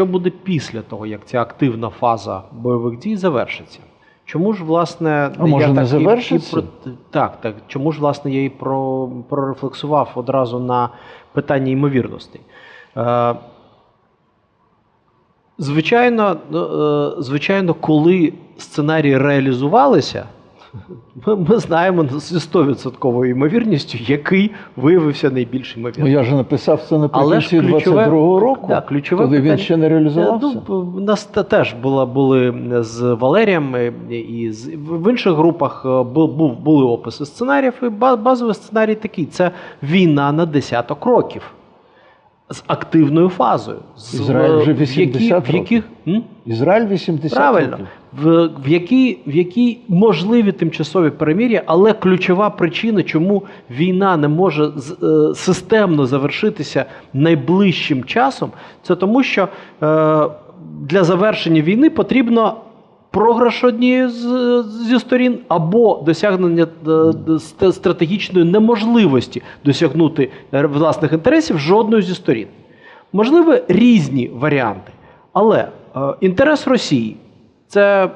що буде після того, як ця активна фаза бойових дій завершиться? Чому ж власне А може, я не так і- і про так, так чому ж власне я і про прорефлексував одразу на питання ймовірностей? Е, Звичайно, е, звичайно, коли сценарії реалізувалися, ми, ми знаємо зі 100% ймовірністю, який виявився найбільш Ну я ж написав це наприкінці ж 22-го року, Да, ключове коли він ще не реалізувався. Ну, у нас теж була, були з Валерієм е, і з, в інших групах е, був, були описи сценаріїв, і базовий сценарій такий: це війна на десяток років. З активною фазою. З, Ізраїль вже е, в які- 80 в яких, М? Ізраїль 80 Правильно, років. В, в, якій, в якій можливі тимчасові перемір'я, але ключова причина, чому війна не може е, системно завершитися найближчим часом, це тому, що е, для завершення війни потрібно програш однієї з, зі сторін або досягнення е, стратегічної неможливості досягнути е, власних інтересів жодної зі сторін. Можливі різні варіанти. Але е, інтерес Росії це е,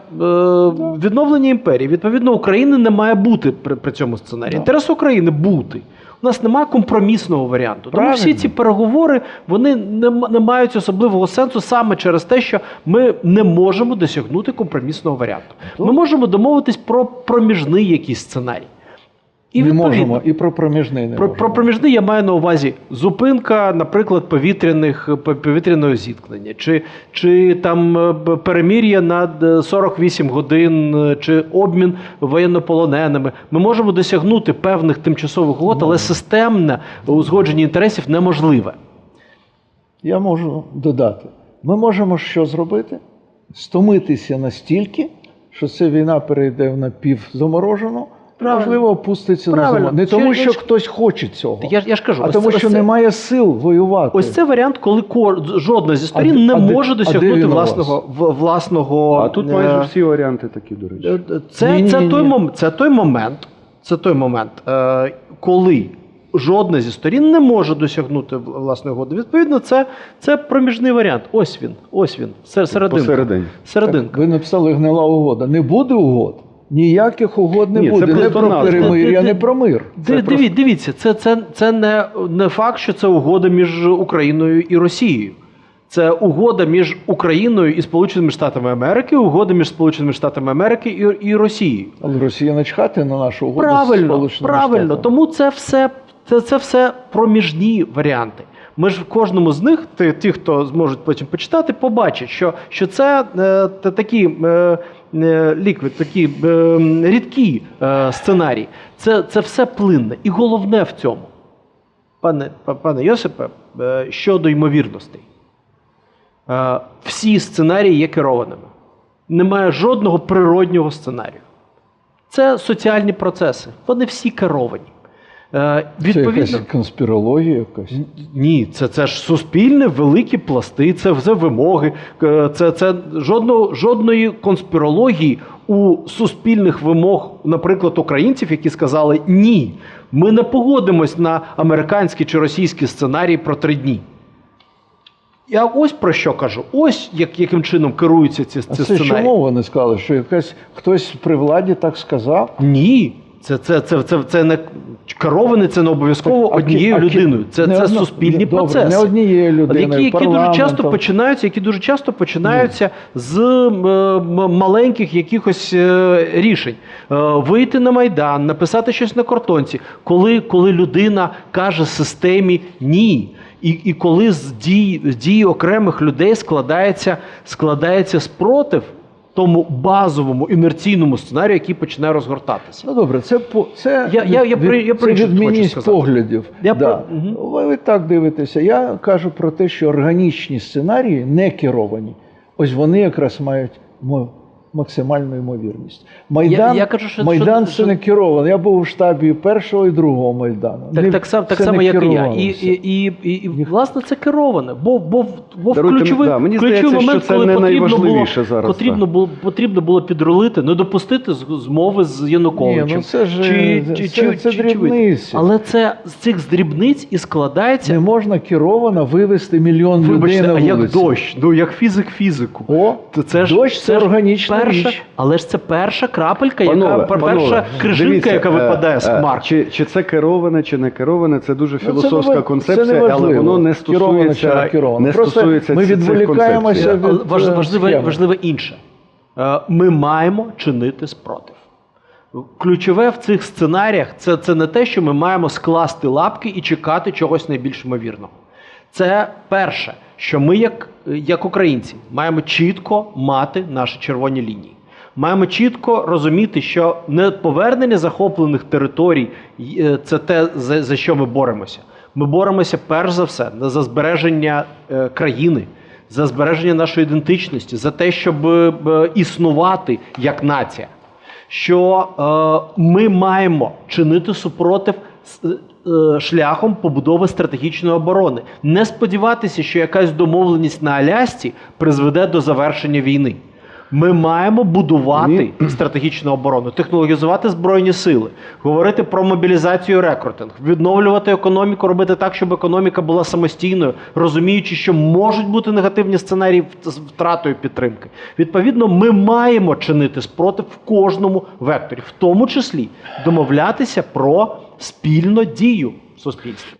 відновлення імперії. Відповідно, України не має бути при, при цьому сценарії. Інтерес України бути. У нас немає компромісного варіанту. Тому всі ці переговори вони не, не мають особливого сенсу саме через те, що ми не можемо досягнути компромісного варіанту. Ми можемо домовитись про проміжний якийсь сценарій. І не можемо, і про проміжний не про, про проміжний я маю на увазі зупинка, наприклад, повітряних повітряного зіткнення, чи, чи там перемір'я на е, 48 годин, е, чи обмін воєннополоненими. Ми можемо досягнути певних тимчасових угод, але системне узгодження інтересів неможливе. Я можу додати. Ми можемо що зробити? Стомитися настільки, що ця війна перейде в напівзаморожену. Можливо, опуститься на Правильно. зиму. Не тому, я що хтось хоче цього, Я, я ж кажу, а ось тому, що немає сил воювати. Ось це варіант, коли кор- жодна зі сторін А не а може а досягнути власного власного. А тут е, майже всі варіанти такі, до речі. Це, це, той, мом- це той момент, це той момент, е, коли жодна зі сторін не може досягнути власної угоди. Відповідно, це, це проміжний варіант. Ось він, ось він. Серединка. Посередині. Серединка. Ви написали гнила угода. Не буде угод. Ніяких угод не Ні, це буде. Не просто про назва. перемир'я, не про мир. Ди- диві- Дивіться, це, це, це не, не факт, що це угода між Україною і Росією. Це угода між Україною і Сполученими Штатами Америки, угода між Сполученими Штатами Америки і, і Росією. Але Росія начхати на нашу угоду з Правильно, Сполученими правильно. Штатами. Тому це все, це, це все проміжні варіанти. Ми ж в кожному з них, ті, хто зможуть потім почитати, побачать, що, що це е, такі е, е, ліквід, такі е, рідкі е, сценарії. Це, це все плинне. І головне в цьому, пане, пане Йосипе, е, щодо ймовірностей. Всі сценарії є керованими. Немає жодного природнього сценарію. Це соціальні процеси. Вони всі керовані. Е, Це відповідно, якась конспірологія якась. ні, це, це ж суспільне, великі пласти, це все вимоги. Е, Це, це жодного, жодної конспірології у суспільних вимог, наприклад, українців, які сказали ні, ми не погодимось на американські чи російські сценарії про три дні. Я ось про що кажу. Ось як, яким чином керуються ці, А це сценарії. чому вони сказали, що якась хтось при владі так сказав? Ні. Це, це, це, це, це не керований, це не обов'язково ки- однією а людиною. Це, не це одно- суспільні добре, процеси. Не однією людиною, які, які дуже часто починаються, які дуже часто починаються з е, маленьких якихось е, рішень. Е, вийти на майдан, написати щось на картонці, коли, коли людина каже системі ні. І, і коли з дій, з дій окремих людей складається, складається спротив тому базовому інерційному сценарію, який починає розгортатися. Ну добре, це по це, Я- я- я я це хочу відмінність поглядів. Я да. про- угу. Ви, ви так дивитеся. Я кажу про те, що органічні сценарії не керовані. Ось вони якраз мають мо- максимальну ймовірність. Майдан, я кажу, що- Майдан що- це не керовано. Я був у штабі першого і другого Майдану. Так, Не- так, сам, так само, як і я. І, і, і, і, і власне це кероване. Бо, бо, бо в ключовий, да, мені ключовий здається, момент, що це коли не потрібно було, зараз, потрібно, було, потрібно було підрулити, не допустити змови з Януковичем. Ні, ну це ж- чи, це- чи, це- чи, це чи- чи дрібниці. Але це з цих з дрібниць і складається. Не можна керовано вивести мільйон людей Вибачте, на а як дощ? Ну як фізик фізику. О, То це ж дощ це ж органічна перша, річ. але ж це перша крапелька, яка Панове, пер- панове, перша крижинка, дивіться, яка е, випадає з е, хмар. Чи, чи це кероване, чи не кероване, це дуже Ну, це філософська не це концепція, не але воно не стосується, не керовано. не Просто стосується ми відволікаємося від- важ- е, важливе, важливе інше. Е, Ми маємо чинити спротив. Ключове в цих сценаріях це, це не те, що ми маємо скласти лапки і чекати чогось найбільш ймовірного. Це перше, що ми, як, як українці, маємо чітко мати наші червоні лінії. Маємо чітко розуміти, що не повернення захоплених територій е, це те, за, за що ми боремося. Ми боремося перш за все за збереження е, країни, за збереження нашої ідентичності, за те, щоб е, існувати як нація. Що е, ми маємо чинити супротив шляхом побудови стратегічної оборони, не сподіватися, що якась домовленість на Алясці призведе до завершення війни. Ми маємо будувати стратегічну оборону, технологізувати збройні сили, говорити про мобілізацію рекрутинг, відновлювати економіку, робити так, щоб економіка була самостійною, розуміючи, що можуть бути негативні сценарії з втратою підтримки. Відповідно, ми маємо чинити спротив в кожному векторі, в тому числі домовлятися про спільну дію в суспільстві.